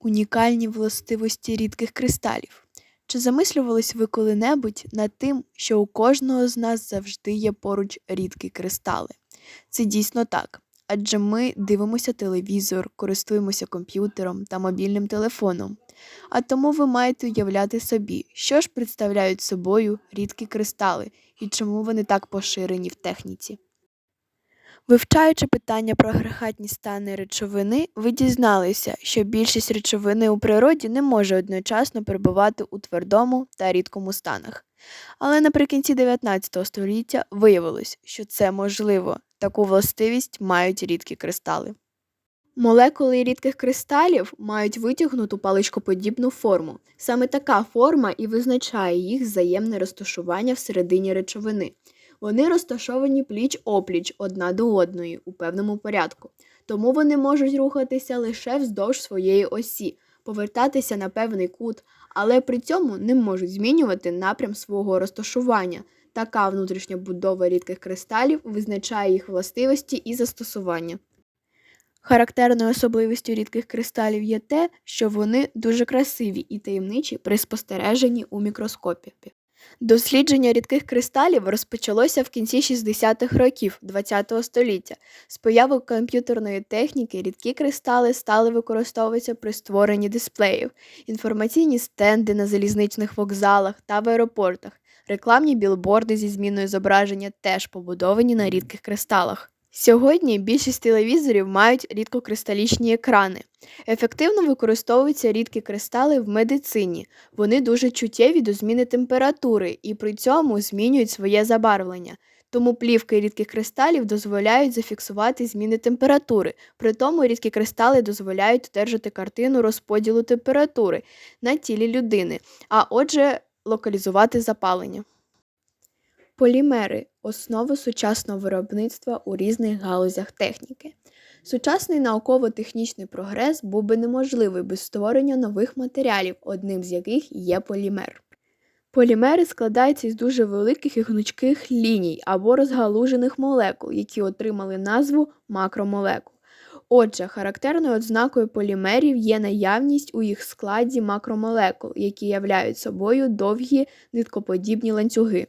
Унікальні властивості рідких кристалів. Чи замислювались ви коли-небудь над тим, що у кожного з нас завжди є поруч рідкі кристали? Це дійсно так. Адже ми дивимося телевізор, користуємося комп'ютером та мобільним телефоном. А тому ви маєте уявляти собі, що ж представляють собою рідкі кристали і чому вони так поширені в техніці. Вивчаючи питання про агрегатні стани речовини, ви дізналися, що більшість речовини у природі не може одночасно перебувати у твердому та рідкому станах. Але наприкінці 19 століття виявилось, що це можливо. Таку властивість мають рідкі кристали. Молекули рідких кристалів мають витягнуту паличкоподібну форму. Саме така форма і визначає їх взаємне розташування всередині речовини. Вони розташовані пліч опліч одна до одної у певному порядку, тому вони можуть рухатися лише вздовж своєї осі, повертатися на певний кут, але при цьому не можуть змінювати напрям свого розташування. Така внутрішня будова рідких кристалів визначає їх властивості і застосування. Характерною особливістю рідких кристалів є те, що вони дуже красиві і таємничі при спостереженні у мікроскопі. Дослідження рідких кристалів розпочалося в кінці 60-х років ХХ століття. З появою комп'ютерної техніки рідкі кристали стали використовуватися при створенні дисплеїв, інформаційні стенди на залізничних вокзалах та в аеропортах, рекламні білборди зі зміною зображення теж побудовані на рідких кристалах. Сьогодні більшість телевізорів мають рідкокристалічні екрани. Ефективно використовуються рідкі кристали в медицині. Вони дуже чуттєві до зміни температури і при цьому змінюють своє забарвлення. Тому плівки рідких кристалів дозволяють зафіксувати зміни температури. При тому рідкі кристали дозволяють одержати картину розподілу температури на тілі людини, а отже, локалізувати запалення. Полімери основи сучасного виробництва у різних галузях техніки. Сучасний науково-технічний прогрес був би неможливий без створення нових матеріалів, одним з яких є полімер. Полімери складаються із дуже великих і гнучких ліній або розгалужених молекул, які отримали назву макромолекул. Отже, характерною ознакою полімерів є наявність у їх складі макромолекул, які являють собою довгі ниткоподібні ланцюги.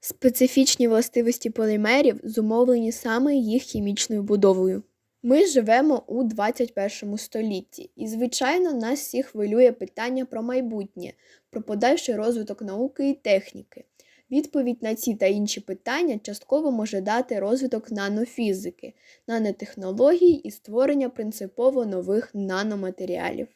Специфічні властивості полімерів зумовлені саме їх хімічною будовою. Ми живемо у 21 столітті, і, звичайно, нас всіх хвилює питання про майбутнє, про подальший розвиток науки і техніки. Відповідь на ці та інші питання частково може дати розвиток нанофізики, нанотехнологій і створення принципово нових наноматеріалів.